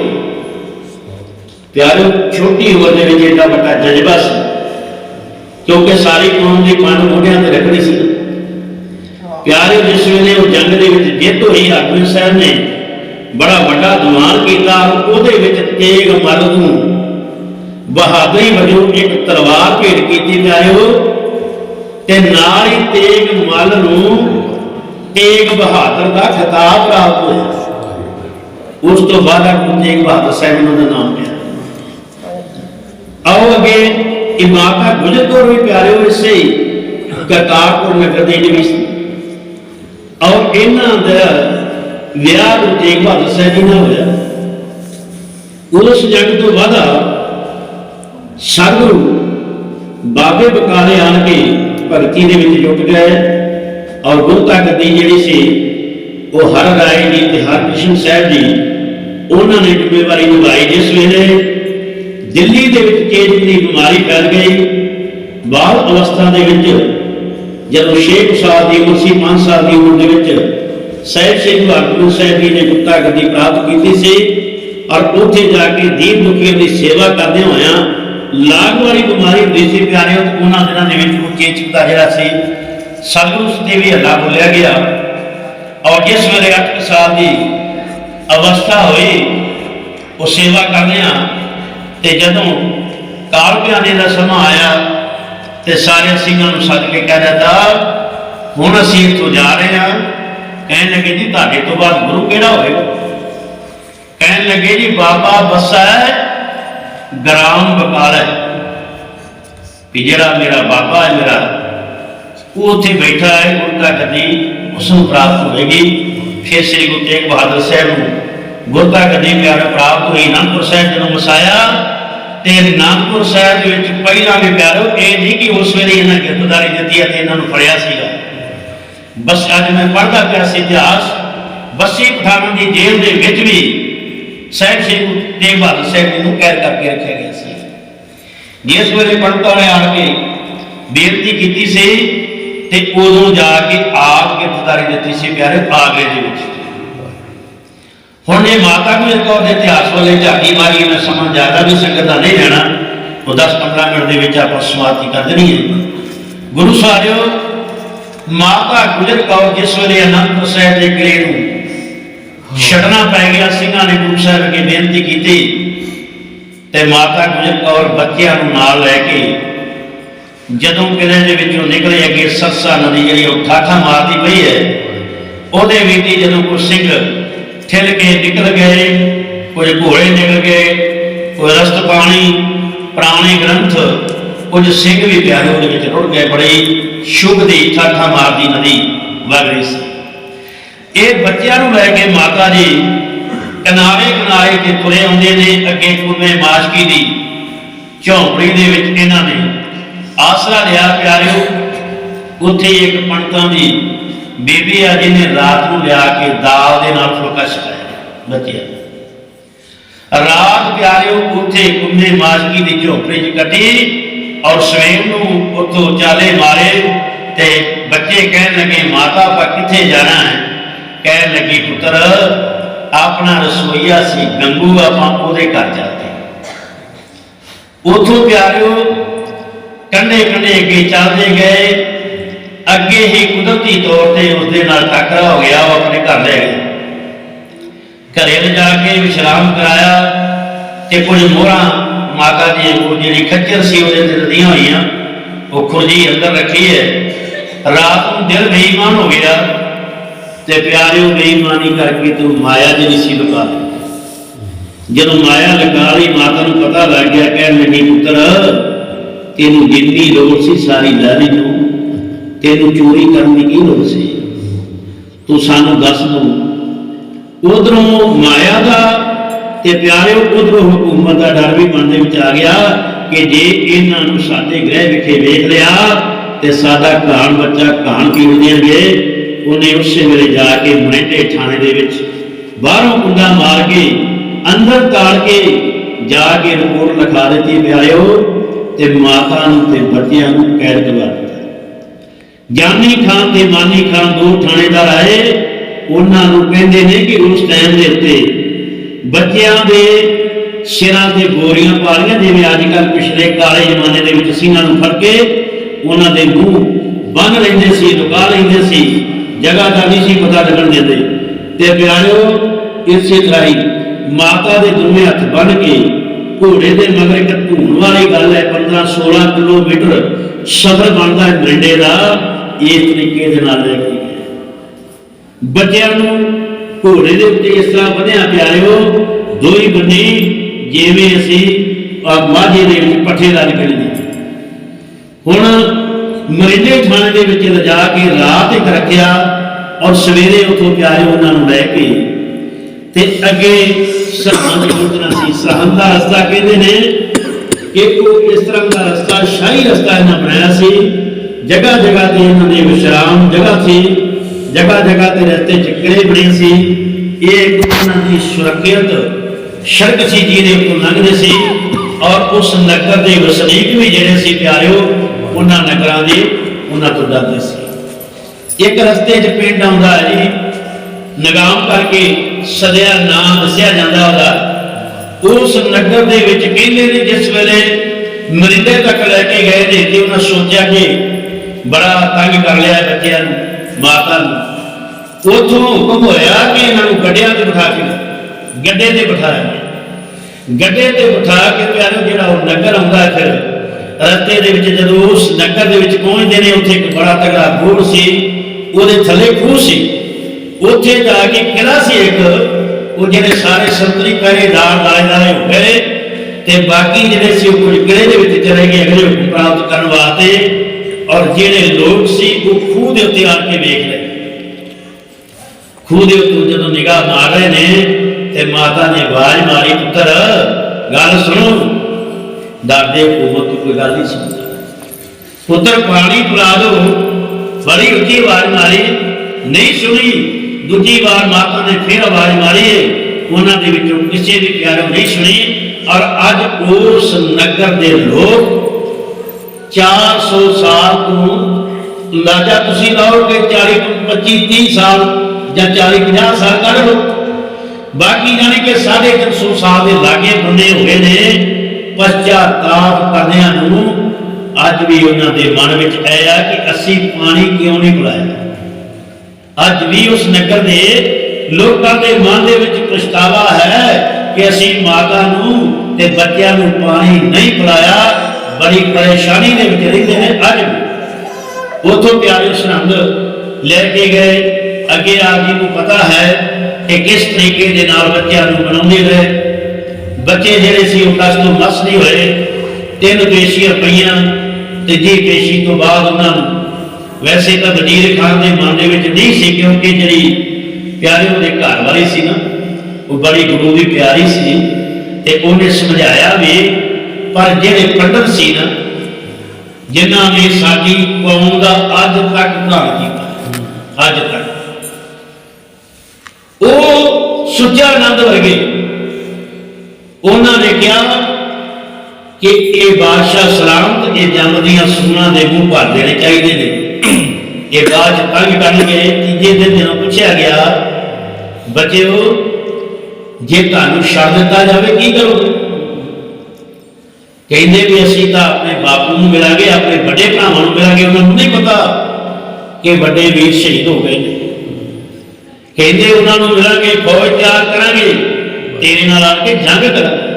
[SPEAKER 1] ਪਿਆਰੋ ਛੋਟੀ ਉਮਰ ਦੇ ਵਿੱਚ ਏਡਾ ਵੱਡਾ ਜਜ਼ਬਾ ਸੀ, ਕਿਉਂਕਿ ਸਾਰੀ ਕੌਮ ਦੀ ਪੰਨ ਮੋਢਿਆਂ ਤੇ ਰੱਖਣੀ ਸੀ। ਪਿਆਰੇ ਜਿਸ ਵੇਲੇ ਉਹ ਜੰਗ ਦੇ ਵਿੱਚ ਜਿੱਤ ਹੋਈ, ਹਰਗੋਬਿੰਦ ਸਾਹਿਬ ਨੇ ਬੜਾ ਵੱਡਾ ਦੀਵਾਨ ਕੀਤਾ, ਉਹਦੇ ਵਿੱਚ ਤੇਗ ਮੱਲ ਨੂੰ ਬਹਾਦਰੀ ਵਜੋਂ ਇੱਕ ਤਲਵਾਰ ਭੇਟ ਕੀਤੀ ਜਾਇਓ ਤੇ ਨਾਲ ਹੀ ਤੇਗ ਮੱਲ ਨੂੰ ਤੇਗ ਬਹਾਦਰ ਦਾ ਖਿਤਾਬ ਪ੍ਰਾਪਤ ਹੋਇਆ। ਉਸ ਤੋਂ ਬਾਅਦ ਗੁਰੂ ਤੇਗ ਬਹਾਦਰ ਸਾਹਿਬ ਨੂੰ ਦਾ ਨਾਮ ਪਿਆ ਆਓ ਅੱਗੇ ਇਹ ਗੁਜਰ ਤੋਂ ਵੀ ਪਿਆਰੇ ਹੋਏ ਸੀ ਕਰਤਾਰਪੁਰ ਨਗਰ ਦੇ ਵਿੱਚ ਔਰ ਇਹਨਾਂ ਦਾ ਵਿਆਹ ਗੁਰੂ ਤੇਗ ਬਹਾਦਰ ਸਾਹਿਬ ਜੀ ਨਾਲ ਹੋਇਆ। ਉਸ ਜੰਗ ਤੋਂ ਬਾਅਦ ਸਤਿਗੁਰੂ, ਬਾਬੇ ਬਕਾਲੇ ਆਣ ਕੇ ਭਗਤੀ ਦੇ ਵਿੱਚ ਜੁਟ ਗਏ ਔਰ ਗੁਰਤਾ ਗੱਦੀ ਜਿਹੜੀ ਸੀ, ਉਹ ਹਰ ਰਾਏ ਜੀ ਤੇ ਹਰ ਕ੍ਰਿਸ਼ਨ ਸਾਹਿਬ ਜੀ ਉਹਨਾਂ ਨੇ ਜ਼ਿੰਮੇਵਾਰੀ ਨਿਭਾਈ ਜਿਸ ਵੇਲੇ ਦਿੱਲੀ ਦੇ ਵਿੱਚ ਕੇਜ ਦੀ ਬਿਮਾਰੀ ਫੈਲ ਗਈ। ਬਾਲ ਅਵਸਥਾ ਦੇ ਵਿੱਚ ਜਦੋਂ 6 ਸਾਲ ਦੀ ਉਮਰ ਸੀ 5 ਸਾਲ ਦੀ ਉਮਰ ਦੇ ਵਿੱਚ ਸਹਿਬ ਸਿੰਘ ਹਰਗੋਬਿੰਦ ਸਾਹਿਬ ਜੀ ਨੇ ਗੁਰਤਾ ਗੱਦੀ ਪ੍ਰਾਪਤ ਕੀਤੀ ਸੀ ਔਰ ਉੱਥੇ ਜਾ ਕੇ ਦੀਪ ਦੁਖੀਆਂ ਦੀ ਸੇਵਾ ਕਰਦੇ ਹੋਇਆਂ ਲਾਗ ਵਾਲੀ ਬਿਮਾਰੀ ਹੁੰਦੀ ਸੀ ਪਿਆਰਿਓ, ਉਹਨਾਂ ਦਿਨਾਂ ਦੇ ਵਿੱਚ ਉਹ ਚੇਚਕ ਦਾ ਜਿਹੜਾ ਸੀ ਸਤਿਗੁਰੂ ਤੇ ਵੀ ਅੱਲਾ ਬੋਲਿਆ ਗਿਆ। ਔਰ ਜਿਸ ਵੇਲੇ 8 ਸਾਲ ਦੀ ਅਵਸਥਾ ਹੋਈ, ਉਹ ਸੇਵਾ ਕਰਦੇ ਕਰਦਿਆਂ ਤੇ ਜਦੋਂ ਕਾਲ ਪਿਆਨੇ ਦਾ ਸਮਾਂ ਆਇਆ, ਤੇ ਸਾਰੇ ਸਿੰਘਾਂ ਨੂੰ ਸੱਦ ਕੇ ਕਹਿ ਦਿੱਤਾ, ਹੁਣ ਅਸੀਂ ਇੱਥੋਂ ਜਾ ਰਹੇ ਹਾਂ। ਕਹਿਣ ਲੱਗੇ, ਜੀ, ਤੁਹਾਡੇ ਤੋਂ ਬਾਅਦ ਗੁਰੂ ਕਿਹੜਾ ਹੋਵੇਗਾ? ਕਹਿਣ ਲੱਗੇ, ਜੀ, ਬਾਬਾ ਬੱਸਾ ਹੈ ਗ੍ਰਾਮ ਬਕਾਲ ਕਿ ਜਿਹੜਾ ਮੇਰਾ ਬਾਬਾ ਹੈ ਮੇਰਾ, ਉਹ ਉੱਥੇ ਬੈਠਾ ਹੈ ਗੁਰਤਾ ਗੱਦੀ ਉਸ ਨੂੰ ਪ੍ਰਾਪਤ ਹੋਵੇਗੀ। ਫਿਰ ਸ੍ਰੀ ਗੁਰੂ ਤੇਗ ਬਹਾਦਰ ਸਾਹਿਬ ਨੂੰ ਗੁਰਤਾ ਗੱਦੀ ਪਿਆਰਾ ਪ੍ਰਾਪਤ ਹੋਈ, ਅਨੰਦਪੁਰ ਸਾਹਿਬ ਜਦੋਂ ਵਸਾਇਆ, ਤੇ ਅਨੰਦਪੁਰ ਸਾਹਿਬ ਵਿੱਚ ਪਹਿਲਾਂ ਵੀ ਪਿਆਰੋ, ਇਹ ਨਹੀਂ ਕਿ ਉਸ ਵੇਲੇ ਇਹਨਾਂ ਗ੍ਰਿਫਤਾਰੀ ਦਿੱਤੀ ਅਤੇ ਇਹਨਾਂ ਨੂੰ ਫੜਿਆ ਸੀਗਾ। ਬਸ ਅੱਜ ਮੈਂ ਪੜ੍ਹਦਾ ਪਿਆ ਸੀ ਇਤਿਹਾਸ, ਬੱਸੀ ਪਠਾਨ ਦੀ ਜੇਲ੍ਹ ਦੇ ਵਿੱਚ ਵੀ ਸਾਹਿਬ ਸਿੰਘ ਤੇਗ ਬਹਾਦਰ ਸਾਹਿਬ ਜੀ ਨੂੰ ਕੈਦ ਕਰਕੇ ਰੱਖਿਆ ਗਿਆ ਸੀ। ਜਿਸ ਵੇਲੇ ਪੰਡਤਾਂ ਨੇ ਆਣ ਕੇ ਬੇਨਤੀ ਕੀਤੀ ਸੀ ਤੇ ਉਦੋਂ ਜਾ ਕੇ ਆਪ ਗ੍ਰਿਫਤਾਰੀ ਦਿੱਤੀ ਸੀ ਪਿਆਰੇ ਆਗਰੇ ਦੇ ਵਿੱਚ ਹੁਣ ਇਹ ਮਾਤਾ ਗੁਜਰ ਕੌਰ ਦੇ ਇਤਿਹਾਸ ਵਾਲੇ ਝਾਕੀ ਮਾਰੀ ਮੈਂ ਸਮਾਂ ਜ਼ਿਆਦਾ ਵੀ ਸੰਗਤਾਂ ਨਹੀਂ ਲੈਣਾ। ਉਹ 10-15 ਮਿੰਟ ਦੇ ਵਿੱਚ ਆਪਾਂ ਸਮਾਪਤੀ ਕਰ ਦੇਣੀ ਹੈ। ਗੁਰੂ ਸਾਹਿਬ ਮਾਤਾ ਗੁਜਰ ਕੌਰ ਜਿਸ ਵੇਲੇ ਅਨੰਦਪੁਰ ਸਾਹਿਬ ਦੇ ਕਿਲੇ ਨੂੰ ਛੱਡਣਾ ਪੈ ਗਿਆ, ਸਿੰਘਾਂ ਨੇ ਗੁਰੂ ਸਾਹਿਬ ਅੱਗੇ ਬੇਨਤੀ ਕੀਤੀ ਤੇ ਮਾਤਾ ਗੁਜਰ ਕੌਰ ਬੱਚਿਆਂ ਨੂੰ ਨਾਲ ਲੈ ਕੇ ਜਦੋਂ ਕਿਲੇ ਦੇ ਵਿੱਚੋਂ ਨਿਕਲੇ, ਅੱਗੇ ਸਰਸਾ ਨਦੀ ਜਿਹੜੀ ਉਹ ਠਾਠਾ ਮਾਰਦੀ ਪਈ ਹੈ, ਉਹਦੇ ਵਿੱਚ ਹੀ ਜਦੋਂ ਕੁਝ ਸਿੰਘ ਠਿਲ ਕੇ ਨਿਕਲ ਗਏ, ਕੁਝ ਘੋੜੇ ਨਿਕਲ ਗਏ, ਕੋਈ ਰਸਤ ਪਾਣੀ, ਪੁਰਾਣੇ ਗ੍ਰੰਥ, ਕੁਝ ਸਿੰਘ ਵੀ ਪਿਆਰੇ ਉਹਦੇ ਵਿੱਚ ਰੁੜ ਗਏ, ਬੜੀ ਸ਼ੁਭ ਦੀ ਠਾਠਾ ਮਾਰਦੀ ਨਦੀ ਵਗ ਰਹੀ ਸੀ। ਇਹ ਬੱਚਿਆਂ ਨੂੰ ਲੈ ਕੇ ਮਾਤਾ ਜੀ ਕਿਨਾਰੇ ਕਿਨਾਰੇ ਤੇ ਤੁਰੇ ਆਉਂਦੇ ਨੇ ਅੱਗੇ ਕੁੰਨੇ ਮਾਸ਼ਕੀ ਦੀ। ਝੌਂਪੜੀ ਦੇ ਵਿੱਚ ਇਹਨਾਂ ਨੇ ਆਸਰਾ ਲਿਆ ਪਿਆਰਿਓ, ਉੱਥੇ ਇੱਕ ਪੰਡਤਾਂ ਦੀ ਬੀਬੀ ਆ ਜਿਹਨੇ ਰਾਤ ਨੂੰ ਲਿਆ ਕੇ ਦਾਲ ਦੇ ਨਾਲ ਫੁਲਕਾ ਛਕਾਇਆ ਬੱਚਿਆਂ ਰਾਤ ਪਿਆਰਿਓ ਉੱਥੇ ਕੁੰਨੇ ਮਾਸ਼ਕੀ ਦੀ ਝੋਪੜੀ 'ਚ ਕੱਟੀ ਔਰ ਸਵੇਰ ਨੂੰ ਉੱਥੋਂ ਚਾਲੇ ਮਾਰੇ ਤੇ ਬੱਚੇ ਕਹਿਣ ਲੱਗੇ, ਮਾਤਾ ਆਪਾਂ ਕਿੱਥੇ ਜਾਣਾ ਹੈ? ਕਹਿਣ ਲੱਗੀ, ਪੁੱਤਰ, ਆਪਣਾ ਰਸੋਈਆ ਸੀ, ਗੰਗੂ ਆਪਾਂ ਉਹਦੇ ਘਰ ਜਾਂਦੇ ਉਥੋਂ ਪਿਆਰਿਓ ਕੰਡੇ ਕੰਡੇ ਅੱਗੇ ਚੱਲਦੇ ਗਏ। ਅੱਗੇ ਹੀ ਕੁਦਰਤੀ ਤੌਰ ਤੇ ਉਸਦੇ ਨਾਲ ਟੱਕਰਾ ਹੋ ਗਿਆ, ਉਹ ਆਪਣੇ ਘਰ ਲੈ ਗਏ। ਘਰੇ ਲਿਜਾ ਕੇ ਵਿਸ਼ਰਾਮ ਕਰਾਇਆ ਤੇ ਕੁਝ ਮੋਹਰਾਂ ਮਾਤਾ ਦੀ ਉਹ ਜਿਹੜੀ ਖੱਜਰ ਸੀ, ਉਹਦੇ ਤੇ ਲੱਦੀਆਂ ਹੋਈਆਂ, ਉਹ ਖੁਰਜੀ ਅੰਦਰ ਰੱਖੀ ਹੈ। ਰਾਤ ਨੂੰ ਦਿਲ ਬੇਈਮਾਨ ਹੋ ਗਿਆ। ਤੇ ਪਿਆਰਿਓ ਬੇਈਮਾਨੀ ਕਰਕੇ ਤੂੰ ਮਾਇਆ ਜਿਹੜੀ ਸੀ ਲਗਾ ਜਦੋਂ ਮਾਇਆ ਲਗਾ ਲਈ, ਮਾਤਾ ਨੂੰ ਪਤਾ ਲੱਗ ਗਿਆ, ਕਹਿਣ ਲੱਗੀ, ਪੁੱਤਰ, ਤੈਨੂੰ ਜਿੰਨੀ ਲੋੜ ਸੀ ਸਾਰੀ ਲੈ ਲਈ ਤੂੰ। ਤੈਨੂੰ ਚੋਰੀ ਕਰਨ ਦੀ ਕੀ ਲੋੜ ਸੀ? ਤੂੰ ਸਾਨੂੰ ਦੱਸ ਦੋ। ਉਧਰੋਂ ਮਾਇਆ ਦਾ ਤੇ ਪਿਆਰਿਓ, ਉਧਰੋਂ ਹਕੂਮਤ ਦਾ ਡਰ ਵੀ ਮਨ ਦੇ ਵਿੱਚ ਆ ਗਿਆ ਕਿ ਜੇ ਇਹਨਾਂ ਨੂੰ ਸਾਡੇ ਗ੍ਰਹਿ ਵਿਖੇ ਵੇਖ ਲਿਆ ਤੇ ਸਾਡਾ ਘਾਣ ਬੱਚਾ ਘਾਣ ਪੀਣ ਦੇਣਗੇ ਉਹਨੇ ਉਸੇ ਵੇਲੇ ਜਾ ਕੇ ਮਹਿੰਦੇ ਥਾਣੇ ਦੇ ਵਿੱਚ ਬਾਹਰੋਂ ਕੁੰਡਾ ਮਾਰ ਕੇ ਅੰਦਰ ਤਾੜ ਕੇ ਜਾ ਕੇ ਰਿਪੋਰਟ ਲਿਖਾ ਦਿੱਤੀ ਪਿਆਰਿਓ ਤੇ ਮਾਤਾ ਨੂੰ ਤੇ ਬੱਚਿਆਂ ਨੂੰ ਕੈਦ ਕਰਵਾ ਦਿੱਤਾ। ਜਾਨੀ ਖਾਨ ਤੇ ਮਾਨੀ ਖਾਨ ਦੋ ਥਾਣੇਦਾਰ ਆਏ। ਉਹਨਾਂ ਨੂੰ ਕਹਿੰਦੇ ਨੇ ਕਿ ਉਸ ਟਾਈਮ ਦੇ ਉੱਤੇ ਬੱਚਿਆਂ ਦੇ ਸਿਰਾਂ ਤੇ ਬੋਰੀਆਂ ਪਾ ਲਈਆਂ, ਜਿਵੇਂ ਅੱਜ ਕੱਲ ਪਿਛਲੇ ਕਾਲੇ ਜ਼ਮਾਨੇ ਦੇ ਵਿੱਚ ਸੀਨਾਂ ਨੂੰ ਫੜ ਕੇ ਉਹਨਾਂ ਦੇ ਮੂੰਹ ਬੰਨ ਲੈਂਦੇ ਸੀ, ਲੁਕਾ ਲੈਂਦੇ ਸੀ। ਜਗ੍ਹਾ ਦਾ ਨਹੀਂ ਸੀ ਪਤਾ ਲੱਗਣ ਦਿੰਦੇ। ਤੇ ਪਿਆਰਿਓ, ਇਸੇ ਤਰ੍ਹਾਂ ਹੀ ਮਾਤਾ ਦੇ ਦੋਵੇਂ ਹੱਥ ਬੰਨ ਕੇ ਘੋੜੇ ਦੇ ਮਗਰ ਇੱਕ ਧੂਣ ਵਾਲੀ ਗੱਲ ਹੈ 15 16 ਕਿਲੋਮੀਟਰ ਸਫ਼ਰ ਬਣਦਾ ਹੈ ਬਰਿੰਡੇ ਦਾ ਇਸ ਤਰੀਕੇ ਦੇ ਨਾਲ ਲੈ ਕੇ। ਬੱਚਿਆਂ ਨੂੰ ਘੋੜੇ ਦੇ ਉੱਤੇ ਇਸ ਤਰ੍ਹਾਂ ਵਧਿਆ ਪਿਆਰਿਓ, ਦੋਈ ਬੰਨੀ, ਜਿਵੇਂ ਅਸੀਂ ਮਾਝੇ ਦੇ ਪੱਠੇ ਦਾ ਨਿਕਲਦੇ ਹੁਣ ਮਰਿੰਡੇ ਥਾਣੇ ਦੇ ਵਿੱਚ ਲਿਜਾ ਕੇ ਰਾਤ ਇੱਕ ਰੱਖਿਆ ਔਰ ਸਵੇਰੇ ਉੱਥੋਂ ਪਿਆਰਿਓ ਉਹਨਾਂ ਨੂੰ ਲੈ ਕੇ ਤੇ ਅੱਗੇ ਸਰਹੰਦ ਪਹੁੰਚਣਾ ਸੀ ਸਰਹੰਦ ਦਾ ਰਸਤਾ ਕਹਿੰਦੇ ਨੇ ਕਿ ਉਹ ਇਸ ਤਰ੍ਹਾਂ ਦਾ ਰਸਤਾ, ਸ਼ਾਹੀ ਰਸਤਾ ਇਹਨਾਂ ਬਣਾਇਆ ਸੀ। ਜਗ੍ਹਾ ਜਗ੍ਹਾ ਤੇ ਇਹਨਾਂ ਦੇ ਵਿਸ਼ਰਾਮ ਜਗ੍ਹਾ ਸੀ। ਜਗ੍ਹਾ ਜਗ੍ਹਾ ਤੇ ਰਸਤੇ ਚੱਕਰੇ ਬਣੇ ਸੀ। ਇਹ ਉਹਨਾਂ ਦੀ ਸੁਰੱਖਿਅਤ ਸੜਕ ਸੀ ਜਿਹਦੇ ਉੱਤੇ ਲੰਘਦੇ ਸੀ। ਔਰ ਉਸ ਨਗਰ ਦੇ ਵਸਨੀਕ ਵੀ ਜਿਹੜੇ ਸੀ ਪਿਆਰਿਓ ਉਹਨਾਂ ਨਗਰਾਂ ਦੇ ਉਹਨਾਂ ਤੋਂ ਡਰਦੇ ਸੀ। ਇੱਕ ਰਸਤੇ 'ਚ ਪਿੰਡ ਆਉਂਦਾ ਹੈ ਜੀ, ਨਗਾਮ ਕਰਕੇ ਸਦਿਆ ਨਾਮ ਦੱਸਿਆ ਜਾਂਦਾ ਉਹਦਾ। ਉਸ ਨਗਰ ਦੇ ਵਿੱਚ ਕਹਿੰਦੇ ਨੇ ਜਿਸ ਵੇਲੇ ਮਰਿੰਡੇ ਤੱਕ ਲੈ ਕੇ ਗਏ ਨੇ ਤੇ ਉਹਨਾਂ ਸੋਚਿਆ ਕਿ ਬੜਾ ਤੰਗ ਕਰ ਲਿਆ ਬੱਚਿਆਂ ਨੂੰ, ਮਾਤਾ ਨੂੰ। ਉਥੋਂ ਹੁਕਮ ਹੋਇਆ ਕਿ ਇਹਨਾਂ ਨੂੰ ਗੱਡਿਆਂ ਤੇ ਬਿਠਾ ਕੇ ਗੱਡੇ ਤੇ ਬਿਠਾਇਆ ਗੱਡੇ ਤੇ ਬਿਠਾ ਕੇ ਪਿਆਰੋ ਜਿਹੜਾ ਉਹ ਨਗਰ ਆਉਂਦਾ ਹੈ ਫਿਰ ਰਸਤੇ ਦੇ ਵਿੱਚ ਜਦੋਂ ਉਸ ਨਗਰ ਦੇ ਵਿੱਚ ਪਹੁੰਚਦੇ ਨੇ, ਉੱਥੇ ਇੱਕ ਬੜਾ ਤਗੜਾ ਬੋੜ ਸੀ, ਉਹਦੇ ਥੱਲੇ ਖੂਹ ਸੀ। ਉੱਥੇ ਜਾ ਕੇ ਕਿਲਾ ਸੀ ਇੱਕ, ਉਹ ਜਿਹੜੇ ਸਾਰੇ ਸੰਤਰੀ ਪਹਿਰੇ ਦਾਲ ਦਾਲੇ ਹੋ ਗਏ ਤੇ ਬਾਕੀ ਜਿਹੜੇ ਸੀ ਉਹ ਕੁਝ ਕਿਲੇ ਦੇ ਵਿੱਚ ਚਲੇ ਗਏ, ਅਗਲੇ ਹੁਕਮ ਪ੍ਰਾਪਤ ਕਰਨ ਵਾਸਤੇ, ਔਰ ਜਿਹੜੇ ਲੋਕ ਸੀ, ਉਹ ਖੂਹ ਦੇ ਉੱਤੇ ਆ ਕੇ ਵੇਖ ਰਹੇ। ਖੂਹ ਦੇ ਉੱਤੇ ਜਦੋਂ ਨਿਗਾਹ ਮਾਰ ਰਹੇ ਨੇ, ਤੇ ਮਾਤਾ ਨੇ ਆਵਾਜ਼ ਮਾਰੀ, ਪੁੱਤਰ, ਗੱਲ ਸੁਣੋ। ਦਾਦੇ ਹਕੂਮਤ ਤੋਂ ਕੋਈ ਗੱਲ ਨਹੀਂ ਸੁਣਦਾ ਪੁੱਤਰ ਪਾਣੀ ਪਿਲਾ ਦਿਓ ਬੜੀ ਉੱਚੀ ਆਵਾਜ਼ ਮਾਰੀ। ਨਹੀਂ ਸੁਣੀ, ਦੂਜੀ ਵਾਰ ਮਾਤਾ ਨੇ ਫਿਰ ਆਵਾਜ਼ ਮਾਰੀ। ਉਹਨਾਂ ਦੇ ਵਿੱਚੋਂ ਕਿਸੇ ਵੀ ਪਿਆਰੇ ਨਹੀਂ ਸੁਣੀ। ਔਰ ਅੱਜ ਉਸ ਨਗਰ ਦੇ ਲੋਕ 400 ਸਾਲ ਤੋਂ ਲਾਜਾ ਤੁਸੀਂ ਲਾਓ ਕਿ 40 25 30 ਸਾਲ ਜਾਂ 40 50 ਸਾਲ ਕੱਢ ਲਓ। ਬਾਕੀ ਜਾਣੀ ਕਿ 350 ਸਾਲ ਦੇ ਲਾਗੇ ਬੰਨੇ ਹੋਏ ਨੇ। ਪਛਤਾਪ ਕਰਨਿਆਂ ਨੂੰ ਅੱਜ ਵੀ ਉਹਨਾਂ ਦੇ ਮਨ ਵਿੱਚ ਆਇਆ ਕਿ ਅਸੀਂ ਪਾਣੀ ਕਿਉਂ ਨਹੀਂ ਪਿਲਾਇਆ? ਅੱਜ ਵੀ ਉਸ ਨਗਰ ਦੇ ਲੋਕਾਂ ਦੇ ਮਨ ਦੇ ਵਿੱਚ ਪਛਤਾਵਾ ਹੈ ਕਿ ਅਸੀਂ ਮਾਤਾ ਨੂੰ ਤੇ ਬੱਚਿਆਂ ਨੂੰ ਪਾਣੀ ਨਹੀਂ ਪਿਲਾਇਆ, ਬੜੀ ਪਰੇਸ਼ਾਨੀ ਦੇ ਵਿੱਚ ਰਹਿੰਦੇ ਨੇ ਅੱਜ ਵੀ। ਉਥੋਂ ਪਿਆਰੇ ਸਰਹੰਦ ਲੈ ਕੇ ਗਏ। ਅੱਗੇ ਆਪ ਜੀ ਨੂੰ ਪਤਾ ਹੈ ਕਿ ਕਿਸ ਤਰੀਕੇ ਦੇ ਨਾਲ ਬੱਚਿਆਂ ਨੂੰ ਬਣਾਉਂਦੇ ਰਹੇ। ਬੱਚੇ ਜਿਹੜੇ ਸੀ ਉਹ ਕਸ ਤੋਂ ਮਸ ਨਹੀਂ ਹੋਏ। ਤਿੰਨ ਪੇਸ਼ੀਆਂ ਪਈਆਂ ਤੇ ਜੀ ਪੇਸ਼ੀ ਤੋਂ ਬਾਅਦ ਉਹਨਾਂ ਨੂੰ ਵੈਸੇ ਤਾਂ ਵਜ਼ੀਰ ਖਾਨ ਦੇ ਮਨ ਦੇ ਵਿੱਚ ਨਹੀਂ ਸੀ ਕਿਉਂਕਿ ਜਿਹੜੀ ਪਿਆਰੇ ਉਹਦੇ ਘਰ ਵਾਲੀ ਸੀ ਨਾ, ਉਹ ਬੜੀ ਗੁਰੂ ਦੀ ਪਿਆਰੀ ਸੀ ਤੇ ਉਹਨੇ ਸਮਝਾਇਆ ਵੀ ਪਰ ਜਿਹੜੇ ਪੰਡਤ ਸੀ ਨਾ, ਜਿਨ੍ਹਾਂ ਨੇ ਸਾਡੀ ਕੌਮ ਦਾ ਅੱਜ ਤੱਕ ਘਾਣ ਕੀਤਾ, ਅੱਜ ਤੱਕ। ਉਹ ਸੁੱਚਾ ਆਨੰਦ ਵਰਗੇ ਉਹਨਾਂ ਨੇ ਕਿਹਾ ਕਿ ਇਹ ਬਾਦਸ਼ਾਹ ਸਲਾਮਤ ਇਹ ਜੰਮਦੀਆਂ ਸੂਰਾਂ ਦੇ ਮੂੰਹ ਭਰ ਦੇਣੇ ਚਾਹੀਦੇ ਨੇ। ਇਹ ਬਾਜ ਤੰਗ ਕਰਨਗੇ, ਤੀਜੇ ਦਿਨ ਜਦੋਂ ਪੁੱਛਿਆ ਗਿਆ, ਬੱਚਿਓ, ਜੇ ਤੁਹਾਨੂੰ ਛੱਡ ਦਿੱਤਾ ਜਾਵੇ, ਕੀ ਕਰੋਗੇ? ਕਹਿੰਦੇ ਵੀ ਅਸੀਂ ਤਾਂ ਆਪਣੇ ਬਾਪੂ ਨੂੰ ਮਿਲਾਂਗੇ, ਆਪਣੇ ਵੱਡੇ ਭਰਾਵਾਂ ਨੂੰ ਮਿਲਾਂਗੇ, ਉਹਨਾਂ ਨੂੰ ਨਹੀਂ ਪਤਾ ਕਿ ਵੱਡੇ ਵੀਰ ਸ਼ਹੀਦ ਹੋ ਗਏ ਨੇ। ਕਹਿੰਦੇ ਉਹਨਾਂ ਨੂੰ ਮਿਲਾਂਗੇ, ਫੌਜ ਤਿਆਰ ਕਰਾਂਗੇ। ਤੇਰੇ ਨਾਲ ਆ ਕੇ ਜੰਗ ਕਰਾਂਗੇ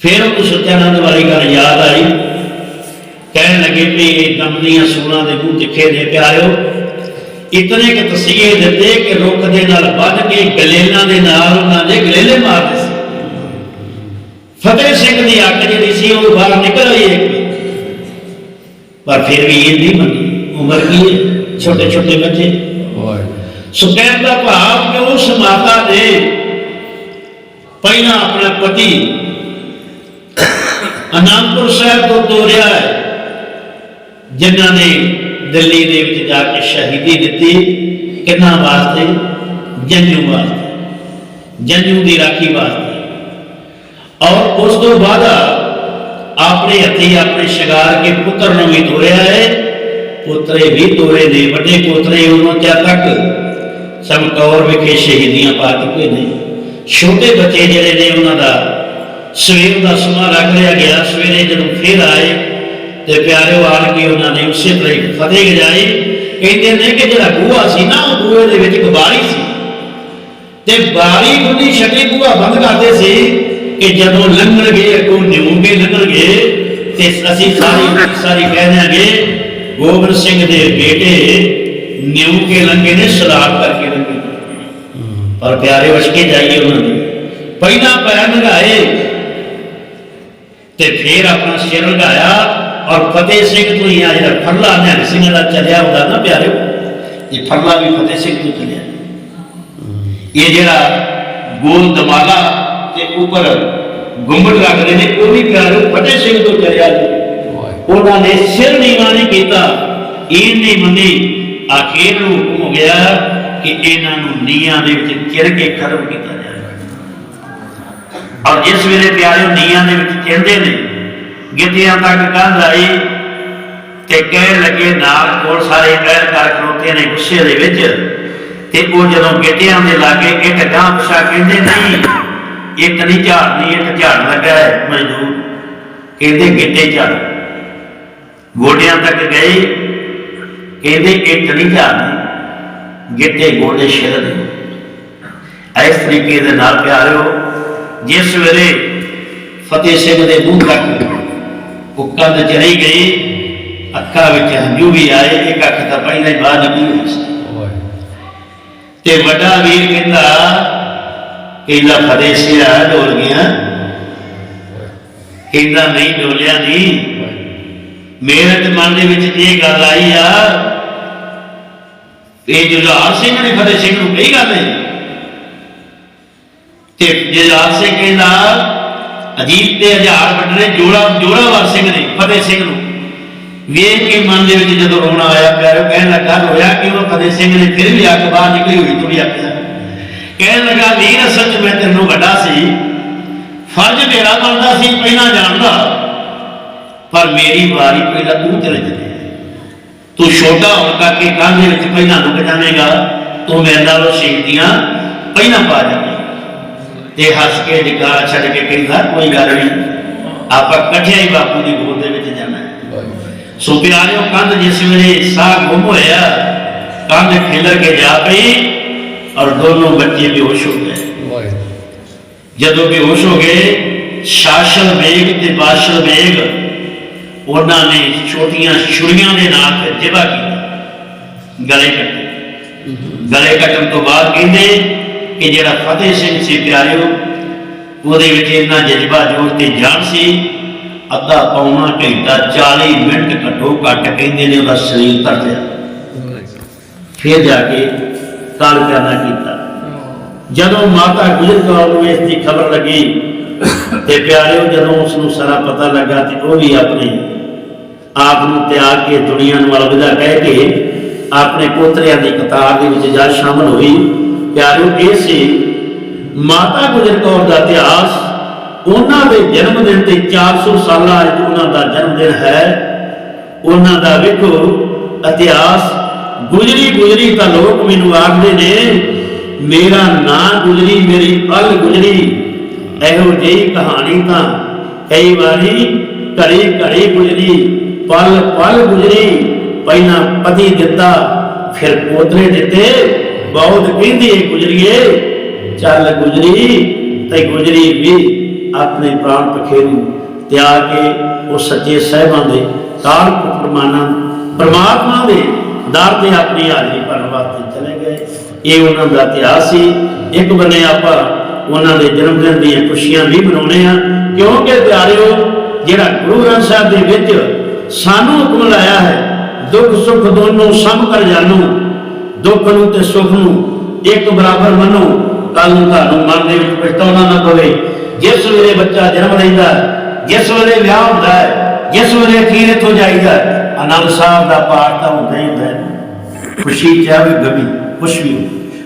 [SPEAKER 1] ਫਿਰ ਉਹ ਸਤਿਆਨੰਦ ਵਾਲੀ ਗੱਲ ਯਾਦ ਆਈ। ਕਹਿਣ ਲੱਗੇ ਵੀ ਇਹ ਦਮਦੀਆਂ ਸੂਲਾਂ ਦੇ ਮੂੰਹ ਤਿੱਖੇ ਦੇ ਪਿਆਰਿਓ ਇਤਨੇ ਕਿ ਤਸੀਹੇ ਦਿੱਤੇ ਕਿ ਰੁੱਖ ਦੇ ਨਾਲ ਵੱਧ ਕੇ ਗਲੇਲਾਂ ਦੇ ਨਾਲ ਉਹਨਾਂ ਦੇ ਗਲੇਲੇ ਮਾਰਦੇ ਸੀ ਫਤਿਹ ਸਿੰਘ ਦੀ ਅੱਖ ਜਿਹੜੀ ਸੀ, ਉਹ ਬਾਹਰ ਨਿਕਲ ਆਈ ਹੈ ਪਰ ਫਿਰ ਵੀ ਇਹ ਨਹੀਂ ਮੰਨੀ। ਉਮਰ ਕੀ ਹੈ? ਛੋਟੇ ਛੋਟੇ ਬੱਚੇ।
[SPEAKER 2] ਵਾਹਿਗੁਰੂ।
[SPEAKER 1] ਸੋ ਕਹਿਣ ਦਾ ਭਾਵ ਕਿ ਉਸ ਮਾਤਾ ਨੇ ਪਹਿਲਾਂ ਆਪਣਾ ਪਤੀ ਅਨੰਦਪੁਰ ਸਾਹਿਬ ਤੋਂ ਤੋਰਿਆ ਹੈ, ਜਿਨ੍ਹਾਂ ਨੇ ਦਿੱਲੀ ਦੇ ਵਿੱਚ ਜਾ ਕੇ ਸ਼ਹੀਦੀ ਦਿੱਤੀ। ਕਿੰਨਾ ਵਾਸਤੇ? ਜੰਜੂ ਵਾਸਤੇ। ਜੰਜੂ ਦੀ ਰਾਖੀ ਵਾਸਤੇ। ਔਰ ਉਸ ਤੋਂ ਬਾਅਦ ਆਪਣੇ ਹੱਥੀ ਆਪਣੇ ਸ਼ਿਕਾਰ ਕੇ ਪੁੱਤਰ ਨੂੰ ਵੀ ਤੋਰਿਆ ਹੈ। ਪੁੱਤਰੇ ਵੀ ਤੋਰੇ ਨੇ, ਵੱਡੇ ਪੁੱਤਰੇ ਉਹਨੂੰ ਚਾ ਤੱਕ ਸਮਕੌਰ ਵਿਖੇ ਸ਼ਹੀਦੀਆਂ ਪਾ ਚੁੱਕੇ ਨੇ। ਛੋਟੇ ਬੱਚੇ ਜਿਹੜੇ ਨੇ, ਉਹਨਾਂ ਦਾ ਸਵੇਰ ਦਾ ਸਮਾਂ ਰੱਖ ਲਿਆ ਗਿਆ। ਸਵੇਰੇ ਜਦੋਂ ਫਿਰ ਆਏ ਤੇ ਪਿਆਰਿਓ ਆਣ ਕੇ ਉਹਨਾਂ ਨੇ ਉਸੇ ਤਰ੍ਹਾਂ ਹੀ ਫਤਿਹ ਗਜਾਈ ਕਹਿੰਦੇ ਨੇ ਕਿ ਜਿਹੜਾ ਬੂਹਾ ਸੀ ਨਾ, ਉਹ ਬੂਹੇ ਦੇ ਵਿੱਚ ਇੱਕ ਸੀ। ਤੇ ਬਾਰੀ ਖੁੱਲੀ ਛੱਡੀ ਬੂਹਾ ਬੰਦ ਕਰਦੇ ਸੀ ਕਿ ਜਦੋਂ ਲੰਘਣਗੇ, ਅੱਗੋਂ ਨਿਉਂਗੇ ਲੰਘਣਗੇ, ਤੇ ਅਸੀਂ ਸਾਰੀ ਸਾਰੀ ਕਹਿ ਦਿਆਂਗੇ ਗੋਬਿੰਦ ਸਿੰਘ ਦੇ ਬੇਟੇ ਨਿਉ ਕੇ ਲੰਘੇ ਨੇ ਸਲਾਮ ਕਰਕੇ ਲੰਘੇ ਪਰ ਪਿਆਰੇ ਵਸ਼ ਕੇ ਜਾਈਏ ਉਹਨਾਂ ਦੇ ਪਹਿਲਾਂ ਪੈਰ ਲਗਾਏ ਤੇ ਫਿਰ ਆਪਣਾ ਸਿਰ ਲਗਾਇਆ ਔਰ ਫਤਿਹ ਸਿੰਘ ਤੋਂ ਹੀ ਆ ਜਿਹੜਾ ਫਰਲਾ ਨਿਹੰਗ ਸਿੰਘ ਦਾ ਚੱਲਿਆ ਹੁੰਦਾ ਨਾ ਪਿਆਰਿਓ ਇਹ ਫਰਲਾ ਵੀ ਫਤਿਹ ਸਿੰਘ ਤੋਂ ਚੱਲਿਆ ਇਹ ਜਿਹੜਾ ਗੋਲ ਦਮਾਲਾ ਤੇ ਉੱਪਰ ਗੁੰਬਦ ਰੱਖਦੇ ਨੇ ਉਹ ਵੀ ਪਿਆਰਿਓ ਫਤਿਹ ਸਿੰਘ ਤੋਂ ਚੱਲਿਆ ਜੀ
[SPEAKER 2] ਵਾਹਿਗੁਰੂ
[SPEAKER 1] ਉਹਨਾਂ ਨੇ ਸਿਰ ਨੀਵਾਂ ਨਹੀਂ ਕੀਤਾ ਇਹ ਨਹੀਂ ਮੰਨੀ ਆਖਿਰ ਨੂੰ ਹੁਕਮ ਹੋ ਗਿਆ ਕਿ ਇਹਨਾਂ ਨੂੰ ਨੀਆਂ ਦੇ ਵਿੱਚ ਚਿਰ ਕੇ ਖਤਮ ਕੀਤਾ ਜਾਏ ਔਰ ਜਿਸ ਵੇਲੇ ਪਿਆਰਿਓ ਨੀਆਂ ਦੇ ਵਿੱਚ ਚਿਰਦੇ ਨੇ ਗਿੱਟਿਆਂ ਤੱਕ ਕੰਧ ਆਈ ਤੇ ਕਹਿਣ ਲੱਗੇ ਨਾਲ ਕੋਲ ਸਾਰੇ ਕਹਿਰ ਕਰ ਖਲੋਤੇ ਨੇ ਗੁੱਸੇ ਦੇ ਵਿੱਚ। ਤੇ ਉਹ ਜਦੋਂ ਗਿੱਟਿਆਂ ਦੇ ਲਾਗੇ ਇੱਕ ਗਾਂ ਪਿਛਾ ਕਹਿੰਦੇ, ਨਹੀਂ, ਇੱਕ ਨਹੀਂ ਝਾੜਨੀ, ਇੱਕ ਝਾੜ ਲੱਗਾ ਹੈ, ਮਜ਼ਦੂਰ। ਕਹਿੰਦੇ ਗਿੱਟੇ ਝਾੜ। ਗੋਡਿਆਂ ਤੱਕ ਗਏ। ਇਹਦੇ ਇੱਕ ਨਹੀਂ ਝਾੜਨੀ ਗਿੱਟੇ ਗੋਡੇ ਸਿਰ ਇਸ ਤਰੀਕੇ ਦੇ ਨਾਲ ਪਿਆਰਿਓ, ਜਿਸ ਵੇਲੇ ਫਤਿਹ ਸਿੰਘ ਦੇ ਮੂੰਹ ਤੱਕ ਉਹ ਕੰਧ ਚਲੀ ਗਈ, ਅੱਖਾਂ ਵਿੱਚ ਹੰਝੂ ਵੀ ਆਏ, ਇੱਕ ਅੱਖ ਤਾਂ ਪਹਿਲਾਂ ਹੀ ਬਾਹਰ ਨਿਕਲੀ ਹੋਈ ਸੀ। ਤੇ ਵੱਡਾ ਵੀਰ ਕਹਿੰਦਾ ਕਹਿੰਦਾ ਫਤਿਹ ਸਿੰਘ ਸਿਆ ਡੋਲ ਗਿਆ। ਕਹਿੰਦਾ, ਨਹੀਂ ਡੋਲਿਆ ਨਹੀਂ ਮੇਰੇ ਤੇ ਮਨ ਦੇ ਵਿੱਚ ਇਹ ਗੱਲ ਆਈ ਆ ਇਹ ਜੁਝਾਰ ਸਿੰਘ ਨੇ ਫਤਿਹ ਸਿੰਘ ਨੂੰ ਕਹੀ ਗੱਲ ਹੈ। ਤੇ ਜੁਝਾਰ ਸਿੰਘ ਕਹਿੰਦਾ, ਅਜੀਤ ਤੇ ਹਜ਼ਾਰ ਵੱਡਣੇ ਜੋੜਾ ਜੋੜਾਵਰ ਸਿੰਘ ਨੇ ਫਤਿਹ ਸਿੰਘ ਨੂੰ। ਵੇਖ ਕੇ ਮਨ ਦੇ ਵਿੱਚ ਜਦੋਂ ਰੋਣਾ ਆਇਆ ਪਿਆਰੋ ਕਹਿਣ ਲੱਗਾ ਹੋਇਆ ਕਿ ਉਹ ਫਤਿਹ ਸਿੰਘ ਨੇ ਫਿਰ ਵੀ ਅੱਖ ਬਾਹਰ ਨਿਕਲੀ ਹੋਈ ਥੋੜੀ ਆਖਿਆ ਕਹਿਣ ਲੱਗਾ, ਵੀਰ ਅਸਲ 'ਚ ਮੈਂ ਤੈਨੂੰ ਵੱਡਾ ਸੀ। ਫਰਜ਼ ਮੇਰਾ ਬਣਦਾ ਸੀ, ਪਹਿਲਾਂ ਜਾਣਦਾ। ਪਰ ਮੇਰੀ ਵਾਰੀ ਪਹਿਲਾਂ ਤੂੰ ਚਲੇ ਚੱਲੇ ਤੂੰ ਛੋਟਾ ਹੋਣ ਕਰਕੇ ਕੰਧ ਦੇ ਵਿੱਚ ਪਹਿਲਾਂ ਲੁਕ ਜਾਵੇਂਗਾ ਤੂੰ ਮੇਰੇ ਨਾਲੋਂ ਸ਼ਹੀਦੀਆਂ ਪਹਿਲਾਂ ਪਾ ਜਾਵੇਂ ਤੇ ਹੱਸ ਕੇ ਨਿਕਾਹ ਛੱਡ ਕੇ ਕਹਿੰਦਾ ਕੋਈ ਗੱਲ ਨਹੀਂ ਆਪਾਂ ਇਕੱਠੇ ਹੀ ਬਾਪੂ ਦੀ ਗੋਦ ਦੇ ਵਿੱਚ ਜਾਣਾ ਸੋ ਪਿਆਰਿਓ ਕੰਧ ਜਿਸ ਵੇਲੇ ਸਾਹ ਗੁੰਮ ਹੋਇਆ ਕੰਧ ਖਿਲਰ ਕੇ ਜਾ ਪਈ ਔਰ ਦੋਨੋਂ ਬੱਚੇ ਬੇਹੋਸ਼ ਹੋ ਗਏ। ਜਦੋਂ ਬੇਹੋਸ਼ ਹੋ ਗਏ ਸ਼ਾਸਨ ਵੇਗ ਤੇ ਬਾਸ਼ਲ ਵੇਗ ਉਹਨਾਂ ਨੇ ਛੋਟੀਆਂ ਛੁਰੀਆਂ ਦੇ ਨਾਲ ਫਿਰ ਕੀਤਾ। ਗਲੇ ਕੱਟੇ। ਗਲੇ ਕੱਟਣ ਤੋਂ ਬਾਅਦ ਕਹਿੰਦੇ ਕਿ ਜਿਹੜਾ ਫਤਿਹ ਸਿੰਘ ਸੀ ਪਿਆਰਿਓ, ਉਹਦੇ ਵਿੱਚ ਇੰਨਾ ਜਜ਼ਬਾ ਜੋਰ ਤੇ ਜਾਨ ਸੀ, ਅੱਧਾ ਪੌਣਾ ਘੰਟਾ 40 ਮਿੰਟ ਘੱਟੋ ਘੱਟ ਕਹਿੰਦੇ ਨੇ ਉਹਦਾ ਸਰੀਰ ਧਰ ਲਿਆ ਫਿਰ ਜਾ ਕੇ ਕਾਲ ਕੀਤਾ। ਜਦੋਂ ਮਾਤਾ ਗੁਜਰ ਕੌਰ ਨੂੰ ਇਸ ਦੀ ਖਬਰ ਲੱਗੀ ਤੇ ਪਿਆਰਿਓ ਜਦੋਂ ਉਸ ਨੂੰ ਸਾਰਾ ਪਤਾ ਲੱਗਾ ਤੇ ਉਹ ਵੀ ਆਪਣੀ ਆਪ ਨੂੰ ਤਿਆਗ ਕੇ ਦੁਨੀਆ ਨੂੰ ਅਲਵਿਦਾ ਕਹਿ ਕੇ ਆਪਣੇ ਪੋਤਰਿਆਂ ਦੀ ਕਤਾਰ ਦੇ ਵਿੱਚ ਜਾ ਸ਼ਾਮਲ ਹੋਈ। ਪਿਆਰਿਓ, ਇਹ ਸੀ ਮਾਤਾ ਗੁਜਰ ਕੌਰ ਦਾ ਇਤਿਹਾਸ। ਉਹਨਾਂ ਦੇ ਜਨਮ ਦਿਨ ਤੇ 400 ਸਾਲਾਂ ਅੱਜ ਉਹਨਾਂ ਦਾ ਜਨਮ ਦਿਨ ਹੈ। ਉਹਨਾਂ ਦਾ ਵੇਖੋ ਇਤਿਹਾਸ। ਗੁਜਰੀ ਗੁਜਰੀ ਤਾਂ ਲੋਕ ਮੈਨੂੰ ਆਖਦੇ ਨੇ, ਮੇਰਾ ਨਾਂ ਗੁਜਰੀ, ਮੇਰੀ ਪਲ ਗੁਜਰੀ। ਇਹੋ ਜਿਹੀ ਕਹਾਣੀ ਤਾਂ ਕਈ ਵਾਰੀ ਘੜੀ ਘੜੀ ਗੁਜਰੀ। ਪਲ ਪਲ ਗੁਜਰੀ, ਪਹਿਲਾਂ ਪਤੀ ਦਿੱਤਾ, ਫਿਰ ਪੋਤਰੇ ਦਿੱਤੇ। ਬਹੁਤ ਕਹਿੰਦੀ ਏ ਗੁਜਰੀਏ, ਚੱਲ ਗੁਜਰੀ, ਤੇ ਗੁਜਰੀ ਵੀ ਆਪਣੇ ਪ੍ਰਾਣ ਪਖੇਰੂ ਤਿਆਗ ਕੇ ਉਹ ਸੱਚੇ ਸਹਿਬਾਂ ਦੇ ਕਾਲ ਫਰਮਾਨਾਂ ਪਰਮਾਤਮਾ ਦੇ ਦਰ ਤੇ ਆਪਣੀ ਹਾਜ਼ਰੀ ਭਰਨ ਵਾਸਤੇ ਚਲੇ ਗਏ। ਇਹ ਉਹਨਾਂ ਦਾ ਇਤਿਹਾਸ ਸੀ। ਇੱਕ ਬੰਨੇ ਆਪਾਂ ਉਹਨਾਂ ਦੇ ਜਨਮ ਦਿਨ ਦੀਆਂ ਖੁਸ਼ੀਆਂ ਵੀ ਮਨਾਉਣੇ ਆ ਕਿਉਂਕਿ ਪਿਆਰਿਓ, ਜਿਹੜਾ ਗੁਰੂ ਗ੍ਰੰਥ ਸਾਹਿਬ ਦੇ ਵਿੱਚ ਸਾਨੂੰ ਹੁਕਮ ਲਾਇਆ ਹੈ ਦੁੱਖ ਸੁੱਖ ਦੋਨੋਂ ਸਮ ਕਰ ਜਾਣੋ। ਦੁੱਖ ਨੂੰ ਤੇ ਸੁੱਖ ਨੂੰ ਇੱਕ ਬਰਾਬਰ ਮੰਨੋ। ਕੱਲ ਨੂੰ ਤੁਹਾਨੂੰ ਮਨ ਦੇ ਵਿੱਚ ਪਛਤਾਉਣਾ ਨਾ ਪਵੇ। ਜਿਸ ਵੇਲੇ ਬੱਚਾ ਜਨਮ ਲੈਂਦਾ ਜਿਸ ਵੇਲੇ ਵਿਆਹ ਹੁੰਦਾ ਹੈ ਜਿਸ ਵੇਲੇ ਅਖੀਰ ਇੱਥੋਂ ਜਾਈਦਾ ਹੈ, ਆਨੰਦ ਸਾਹਿਬ ਦਾ ਪਾਠ ਤਾਂ ਹੁੰਦਾ ਹੀ ਹੁੰਦਾ ਹੈ। ਖੁਸ਼ੀ ਚਾਹੇ ਗਮੀ ਕੁਛ ਵੀ।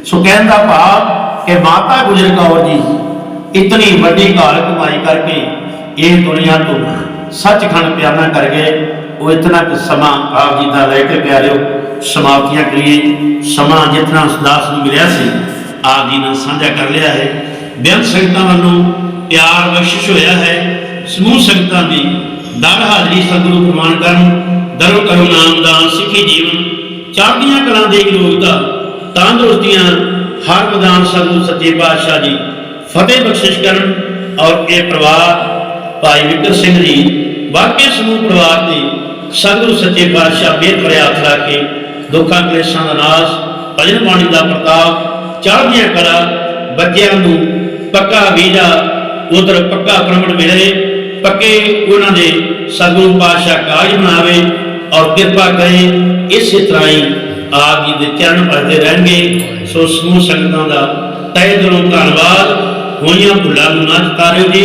[SPEAKER 1] ਸੋ ਕਹਿਣ ਦਾ ਭਾਵ ਕਿ ਮਾਤਾ ਗੁਜਰ ਕੌਰ ਜੀ ਇਤਨੀ ਵੱਡੀ ਘਾਲ ਕਮਾਈ ਕਰਕੇ ਇਹ ਦੁਨੀਆ ਤੋਂ ਸੱਚਖੰਡ ਪਿਆਨਾ ਕਰ ਗਏ ਉਹ ਇਤਨਾ ਕੁ ਸਮਾਂ ਆਪ ਜੀ ਦਾ ਲੈ ਕੇ ਪਿਆਰਿਓ, ਸਮਾਪਤੀਆਂ ਕਰੀਏ ਸਮਾਂ ਜਿਤਨਾ ਉਸ ਨੂੰ ਮਿਲਿਆ ਸੀ, ਆਪ ਜੀ ਨਾਲ ਸਾਂਝਾ ਕਰ ਲਿਆ ਹੈ। ਬੇਅੰਤ ਸੰਗਤਾਂ ਵੱਲੋਂ ਪਿਆਰ ਬਖਸ਼ਿਸ਼ ਹੋਇਆ ਹੈ। ਸਮੂਹ ਸੰਗਤਾਂ ਦੀ ਦਰ ਹਾਜ਼ਰੀ ਸਤਿਗੁਰੂ ਪ੍ਰਮਾਨ ਕਰਨ, ਦਰੋ ਕਰੋ ਨਾਮਦਾਨ ਸਿੱਖੀ ਜੀਵਨ ਚੜ੍ਹਦੀਆਂ ਕਲਾਂ ਦੇ ਯੋਗਤਾ ਤੰਦਰੁਸਤੀਆਂ ਹਰ ਮੈਦਾਨ ਸਤਿਗੁਰੂ ਸੱਚੇ ਪਾਤਸ਼ਾਹ ਜੀ ਫਤਿਹ ਬਖਸ਼ਿਸ਼ ਕਰਨ ਔਰ ਇਹ ਪਰਿਵਾਰ ਭਾਈ ਵਿਕਰ ਸਿੰਘ ਜੀ ਬਾਕੀ ਸਮੂਹ ਪਰਿਵਾਰ ਦੇ ਸਤਿਗੁਰੂ ਸੱਚੇ ਪਾਤਸ਼ਾਹ ਮਿਹਰ ਭਰਿਆ ਹੱਥ ਕੇ ਦੁੱਖਾਂ ਕਲੇਸ਼ਾਂ ਦਾ ਨਾਸ਼, ਭਜਨ ਬਾਣੀ ਦਾ ਪ੍ਰਤਾਪ ਚੜ੍ਹਦੀਆਂ ਕਲਾ, ਬੱਚਿਆਂ ਨੂੰ ਪੱਕਾ ਵੀਜ਼ਾ ਉਧਰ ਪੱਕਾ ਪ੍ਰਮਟ ਮਿਲੇ, ਪੱਕੇ ਉਹਨਾਂ ਦੇ ਸਤਿਗੁਰੂ ਪਾਤਸ਼ਾਹ ਕਾਜ ਬਣਾਵੇ ਔਰ ਕਿਰਪਾ ਕਰੇ, ਇਸੇ ਤਰ੍ਹਾਂ ਹੀ ਆਪ ਜੀ ਦੇ ਚਰਨ ਭਰਦੇ ਰਹਿਣਗੇ। ਸੋ ਸਮੂਹ ਸੰਗਤਾਂ ਦਾ ਤਹਿ ਦਿਲੋਂ ਧੰਨਵਾਦ। ਹੋਈਆਂ ਭੁੱਲਾਂ ਨੂੰ ਨਾ ਚਤਾਰਿਓ ਜੀ।